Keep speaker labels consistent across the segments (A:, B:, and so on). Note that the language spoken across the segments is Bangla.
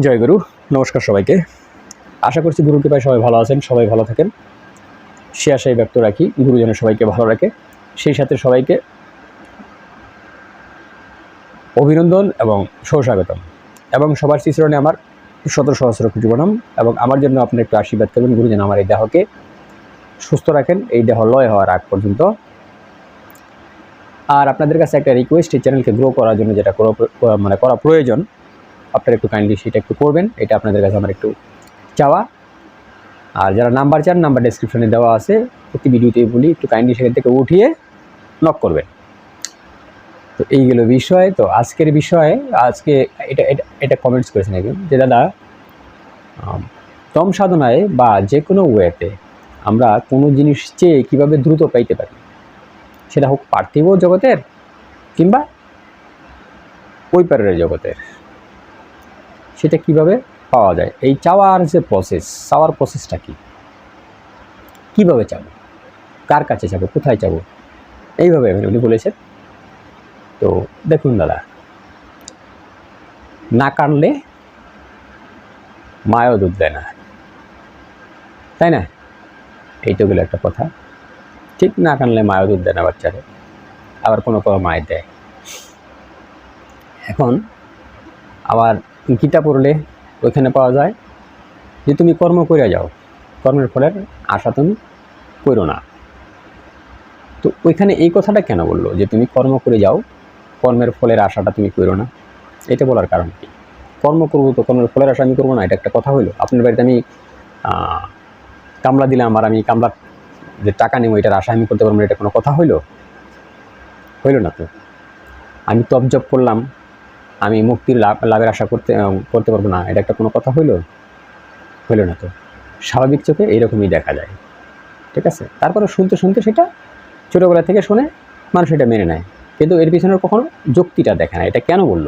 A: জয় গুরু, নমস্কার সবাইকে। আশা করছি গুরু কৃপায় সবাই ভালো আছেন, সবাই ভালো থাকেন। সে আশাই ব্যক্ত রাখি, গুরুজনের সবাইকে ভালো রাখে। সেই সাথে সবাইকে অভিনন্দন এবং সুস্বাগতম। এবং সবার শিশরণে আমার শত সহস্র কোটি প্রণাম এবং আমার জন্য আপনি একটু আশীর্বাদ করবেন, গুরুজন আমার এই দেহকে সুস্থ রাখেন, এই দেহ লয় হওয়ার আগ পর্যন্ত। আর আপনাদের কাছে একটা রিকোয়েস্ট এই চ্যানেলকে গ্রো করার জন্য যেটা মানে করা প্রয়োজন আপনারা একটু কাইন্ডলি সেটা একটু করবেন এটা আপনাদের কাছে আমার একটু চাওয়া। আর যারা নাম্বার চান নাম্বার ডেসক্রিপশনে দেওয়া আছে, প্রতি ভিডিওতেই বলি, একটু কাইন্ডলি সেখান থেকে উঠিয়ে নক করবেন। তো এই গেল বিষয়, তো আজকের বিষয়ে, আজকে এটা এটা এটা কমেন্টস করেছেন একজন, যে দাদা তম সাধনায় বা যে কোনো ওয়েতে আমরা কোনো জিনিস চেয়ে কীভাবে দ্রুত পাইতে পারি? সেটা হোক পার্থিব জগতের কিংবা ওই পারের জগতের। সেটা কীভাবে পাওয়া যায়? এই চাওয়ার যে প্রসেস চাওয়ার প্রসেসটা কি? কীভাবে চাবো? কার কাছে যাব কোথায় যাব এইভাবে উনি বলেছেন। তো দেখুন দাদা, না কানলে মায়ও দুধ দেয় না। তাই না? এই তো গেলো একটা কথা। ঠিক না কানলে মায়ও দুধ দেয় না বাচ্চারে। আবার কোনো কোনো মায়ের দেয়। এখন আবার গীতা পড়লে ওইখানে পাওয়া যায় যে তুমি কর্ম করে যাও। কর্মের ফলের আশা তুমি করো না। তো ওইখানে এই কথাটা কেন বলল? যে তুমি কর্ম করে যাও, কর্মের ফলের আশাটা তুমি করো না। এটা বলার কারণ কি? কর্ম করব তো কর্মের ফলের আশা আমি করব না, এটা একটা কথা হইল। আপনার বাড়িতে আমি কামলা দিলাম আর আমি কামলা যে টাকা নেব, এটার আশা আমি করতে পারব না, এটা কোনো কথা হইল? হইল না তো। আমি তপ জপ করলাম আমি মুক্তির লাভ লাভের আশা করতে করতে পারব না। এটা একটা কোনো কথা হইল? হইল না তো। স্বাভাবিক চোখে এইরকমই দেখা যায়। ঠিক আছে? তারপরে শুনতে শুনতে সেটা ছোটোবেলা থেকে শুনে মানুষ এটা মেনে নেয়। কিন্তু এর পিছনে কখনো যুক্তিটা দেখে না। এটা কেন বলল?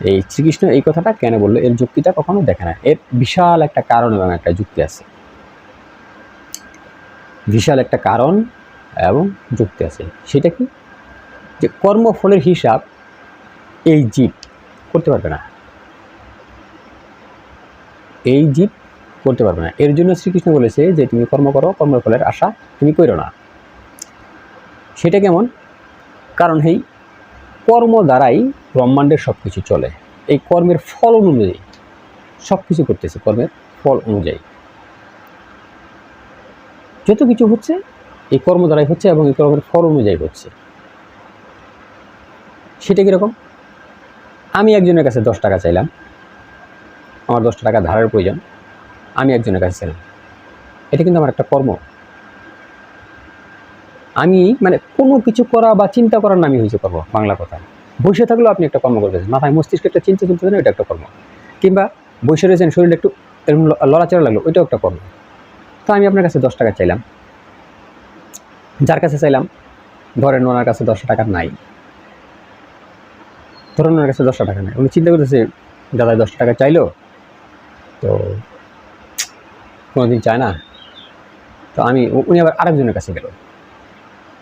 A: এই শ্রীকৃষ্ণ এই কথাটা কেন বলল? এর যুক্তিটা কখনো দেখে না। এর বিশাল একটা কারণ এবং একটা যুক্তি আছে। বিশাল একটা কারণ এবং যুক্তি আছে। সেটা কি? যে কর্মফলের হিসাব এই জীব করতে পারবে না। এই জীব করতে পারবে না। এর জন্য শ্রীকৃষ্ণ বলেছে যে, তুমি কর্ম করো কর্মফলের আশা তুমি করো না। সেটা কেমন? কারণ এই কর্ম দ্বারাই ব্রহ্মাণ্ডের সব কিছু চলে। এই কর্মের ফল অনুযায়ী সব কিছু করতেছে কর্মের ফল অনুযায়ী। যত কিছু হচ্ছে, এই কর্ম দ্বারাই হচ্ছে এবং এই কর্মের ফল অনুযায়ী হচ্ছে। সেটা কীরকম? আমি একজনের কাছে দশ টাকা চাইলাম। আমার দশটা টাকা ধারের প্রয়োজন, আমি একজনের কাছে চাইলাম। এটা কিন্তু আমার একটা কর্ম। আমি মানে কোনো কিছু করা বা চিন্তা করার নামই হয়েছে কর্ম বাংলা কথা। বসে থাকলেও আপনি একটা কর্ম করতেছেন মাথায় মস্তিষ্কে একটা চিন্তা চলতেছেন ওইটা একটা কর্ম। কিংবা বসে রয়েছেন, শরীরে একটু এরকম লড়াচড়া লাগল, ওইটাও একটা কর্ম। তো আমি আপনার কাছে দশ টাকা চাইলাম। যার কাছে চাইলাম, ধরেন ওনার কাছে দশটা টাকা নাই। ধরেন ওনার কাছে দশটা টাকা নাই উনি চিন্তা করতেছে দাদা দশটা টাকা চাইলো, তো কোনোদিন চায় না। তো আমি উনি আবার আরেকজনের কাছে গেল।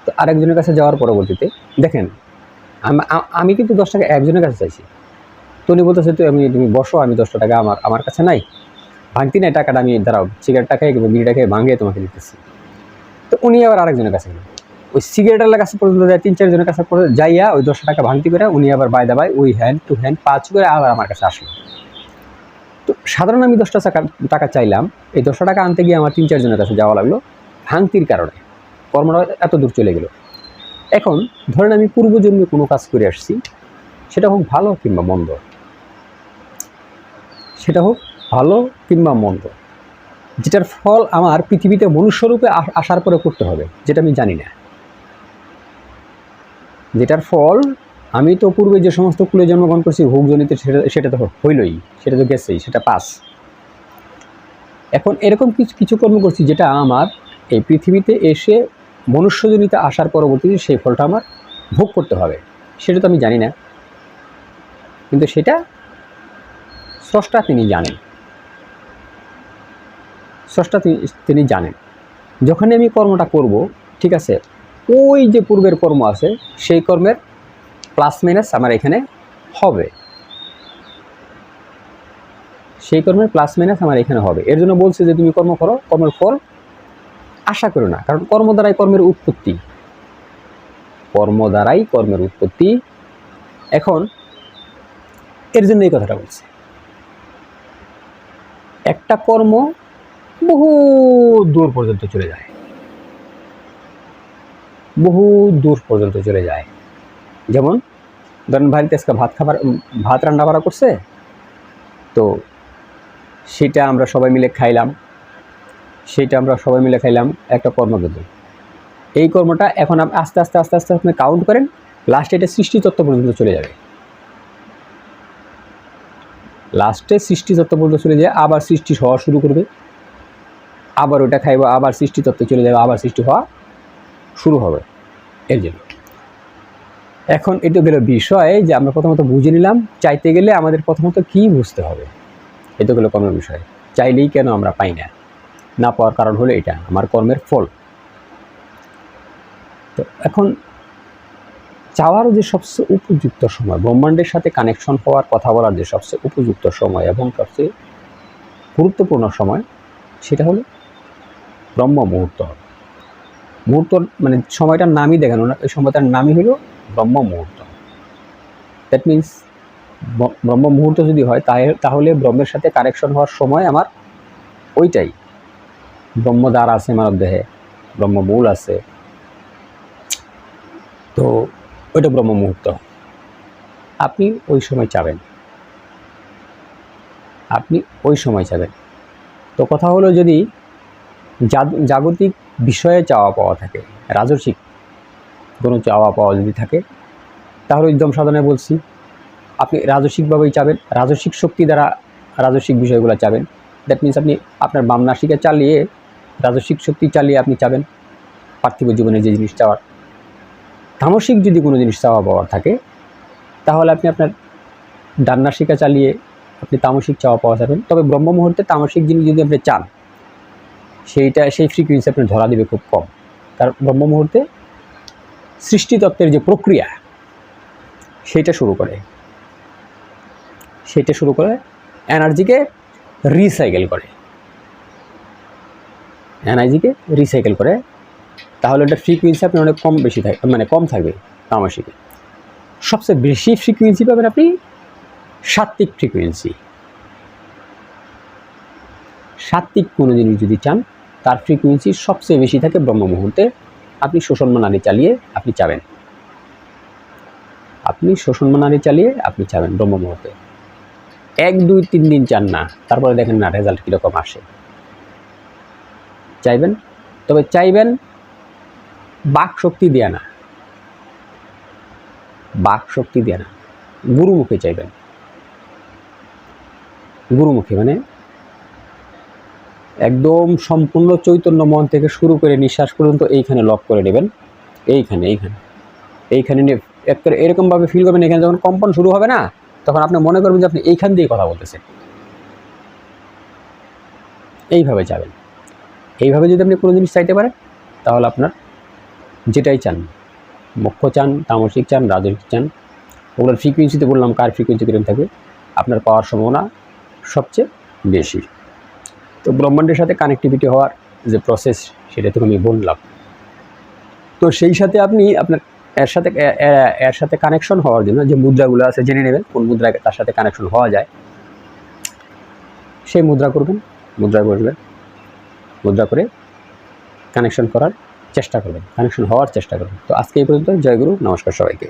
A: তো আরেকজনের কাছে যাওয়ার পরবর্তীতে, দেখেন, আমি কিন্তু দশ টাকা একজনের কাছে চাইছি। তো উনি বলতেছে, তুই আমি, তুমি বসো, আমি দশটা টাকা আমার আমার কাছে নাই। ভাঙতি নাই, টাকাটা আমি, দাঁড়াও সিগারেট টাকায় কিংবা বিড়ি টাকায় ভাঙিয়ে তোমাকে দিতেছি। তো উনি আবার আরেকজনের কাছে গেলেন ওই সিগারেটের কাছে পর্যন্ত যায়, তিন চারজনের কাছে যাইয়া ওই দশটা টাকা ভাঙতি করে উনি আবার বাই দাবাই ওই হ্যান্ড টু হ্যান্ড পাঁচ করে আবার আমার কাছে আসলো। তো সাধারণ আমি দশটা টাকা টাকা চাইলাম, এই দশটা টাকা আনতে গিয়ে আমার তিন চারজনের কাছে যাওয়া লাগল ভাঙতির কারণে। কর্মটা এত দূর চলে গেল। এখন ধরেন আমি পূর্বজন্মে কোনো কাজ করে আসছি, সেটা হোক ভালো কিংবা মন্দ। সেটা হোক ভালো কিংবা মন্দ। যেটার ফল আমার পৃথিবীতে মনুষ্যরূপে আসার পরে করতে হবে, যেটা আমি জানি না। যেটার ফল, আমি তো পূর্বে যে সমস্ত কুলে জন্মগ্রহণ করছি ভোগজনিতে সেটা সেটা তো হইলই, সেটা তো গেছেই, সেটা পাস। এখন এরকম কিছু কিছু কর্ম করছি যেটা আমার এই পৃথিবীতে এসে মনুষ্যজনিতে আসার পরবর্তীতে সেই ফলটা আমার ভোগ করতে হবে। সেটা তো আমি জানি না। কিন্তু সেটা স্রষ্টা তিনি জানেন। স্রষ্টা তিনি জানেন। যখনই আমি কর্মটা করব, ঠিক আছে ওই যে পূর্বের কর্ম আছে, সেই কর্মের প্লাস মাইনাস আমার এখানে হবে। সেই কর্মের প্লাস মাইনাস আমার এখানে হবে। এর জন্য বলছে যে তুমি কর্ম করো, কর্মের ফল আশা করো না। কারণ কর্ম দ্বারাই কর্মের উৎপত্তি। কর্ম দ্বারাই কর্মের উৎপত্তি। এখন এর জন্য এই কথাটা বলছে। একটা কর্ম বহু দূর পর্যন্ত চলে যায়। বহু দূর পর্যন্ত চলে যায়। যেমন, ধরেন বাড়িতে আজকে ভাত খাবার ভাত রান্না করা করছে, তো সেটা আমরা সবাই মিলে খাইলাম, সেটা আমরা সবাই মিলে খাইলাম একটা কর্ম কিন্তু এই কর্মটা এখন আপ- আস্তে আস্তে আস্তে আস্তে আপনি কাউন্ট করেন লাস্টে এটা সৃষ্টি তত্ত্ব পর্যন্ত চলে যাবে। লাস্টে সৃষ্টি তত্ত্ব পর্যন্ত চলে যায় আবার সৃষ্টি হওয়া শুরু করবে। আবার ওটা খাইব, আবার সৃষ্টি তত্ত্বে চলে যাবে, আবার সৃষ্টি হওয়া শুরু হবে। এর জন্য এখন এটা গেল বিষয় যে আমরা প্রথমত বুঝে নিলাম, চাইতে গেলে আমাদের প্রথমত কি বুঝতে হবে? এটা গেলো কর্মের বিষয়। চাইলেই কেন আমরা পাই না? না পাওয়ার কারণ হলো এটা, আমার কর্মের ফল। তো এখন চাওয়ার যে সবচেয়ে উপযুক্ত সময়, ব্রহ্মাণ্ডের সাথে কানেকশন হওয়ার কথা বলার যে সবচেয়ে উপযুক্ত সময় এবং সবচেয়ে গুরুত্বপূর্ণ সময়, সেটা হলো ব্রহ্ম মুহূর্ত মুহূর্ত মানে সময়টার নামই দেখানো না, এই সময়টার নামই হলো ব্রহ্ম মুহূর্ত। দ্যাট মিন্স ব্রহ্ম মুহূর্ত যদি হয় তাহলে ব্রহ্মের সাথে কানেকশন হওয়ার সময় আমার ওইটাই। ব্রহ্মদ্বার আছে মানব দেহে ব্রহ্মমূল আছে। তো ওইটা ব্রহ্ম মুহূর্ত। আপনি ওই সময় চাবেন। আপনি ওই সময় চাবেন। তো কথা হলো যদি জাগতিক বিষয়ে চাওয়া পাওয়া থাকে, রাজস্বিক কোনো চাওয়া পাওয়া যদি থাকে, তাহলে উদ্যম সাধনে বলছি, আপনি রাজস্বিকভাবেই চাবেন, রাজস্বিক শক্তি দ্বারা রাজস্বিক বিষয়গুলো চাবেন। দ্যাট মিন্স আপনি আপনার বাম নাসিকা চালিয়ে রাজস্বিক শক্তি চালিয়ে আপনি চাবেন পার্থিব জীবনে যে জিনিস চাওয়ার। তামসিক যদি কোনো জিনিস চাওয়া পাওয়ার থাকে, তাহলে আপনি আপনার ডান নাসিকা চালিয়ে আপনি তামসিক চাওয়া পাওয়া যাবেন। তবে ব্রহ্ম মুহূর্তে তামসিক জিনিস যদি আপনি চান সেইটা, সেই ফ্রিকুয়েন্সি আপনি ধরা দেবে খুব কম। তার ব্রহ্ম মুহূর্তে সৃষ্টিতত্ত্বের যে প্রক্রিয়া, সেইটা শুরু করে। সেইটা শুরু করে এনার্জিকে রিসাইকেল করে। এনার্জিকে রিসাইকেল করে। তাহলে ওটার ফ্রিকুয়েন্সি আপনি অনেক কম বেশি থাকে মানে কম থাকবে তামাশিকে। সবচেয়ে বেশি ফ্রিকুয়েন্সি পাবেন আপনি সাত্ত্বিক ফ্রিকুয়েন্সি সাত্ত্বিক কোনো জিনিস যদি চান তার ফ্রিকুয়েন্সি সবচেয়ে বেশি থাকে ব্রহ্ম মুহূর্তে। আপনি শোষণ মানালি চালিয়ে আপনি চাবেন। আপনি শোষণ মানালি চালিয়ে আপনি চাবেন ব্রহ্ম মুহূর্তে। এক, দুই, তিন দিন চান না, তারপরে দেখেন না রেজাল্ট কীরকম আসে। চাইবেন? তবে চাইবেন, বাক শক্তি দেয়া না। বাক শক্তি দেয়া না। গুরুমুখে চাইবেন। গুরুমুখে মানে একদম সম্পূর্ণ চৈতন্য মন থেকে শুরু করে নিঃশ্বাস পর্যন্ত এইখানে লক করে নেবেন। এইখানে এইখানে। এইখানে এক করে এরকমভাবে ফিল করবেন, এখানে যখন কম্পন শুরু হবে না, তখন আপনি মনে করবেন যে আপনি এইখান দিয়ে কথা বলতেছেন। এইভাবে যাবেন। এইভাবে যদি আপনি কোনো জিনিস চাইতে পারেন, তাহলে আপনার যেটাই চান মুখ্য চান, তামসিক চান রাজনৈতিক চান, ওগুলোর ফ্রিকুয়েন্সিতে বললাম, কার ফ্রিকুয়েন্সি কীরকম থাকবে, আপনার পাওয়ার সম্ভাবনা সবচেয়ে বেশি। তো ব্রহ্মাণ্ডের সাথে কানেক্টিভিটি হওয়ার যে প্রসেস সেটা তো আমি বললাম। তো সেই সাথে আপনি আপনার এর সাথে এর সাথে কানেকশন হওয়ার জন্য যে মুদ্রাগুলো আছে, জেনে নেবেন কোন মুদ্রাকে তার সাথে কানেকশন হওয়া যায়। সেই মুদ্রা করবেন মুদ্রা করবেন মুদ্রা করে কানেকশন করার চেষ্টা করবেন কানেকশন হওয়ার চেষ্টা করবেন। তো আজকে এই পর্যন্ত জয়গুরু নমস্কার সবাইকে।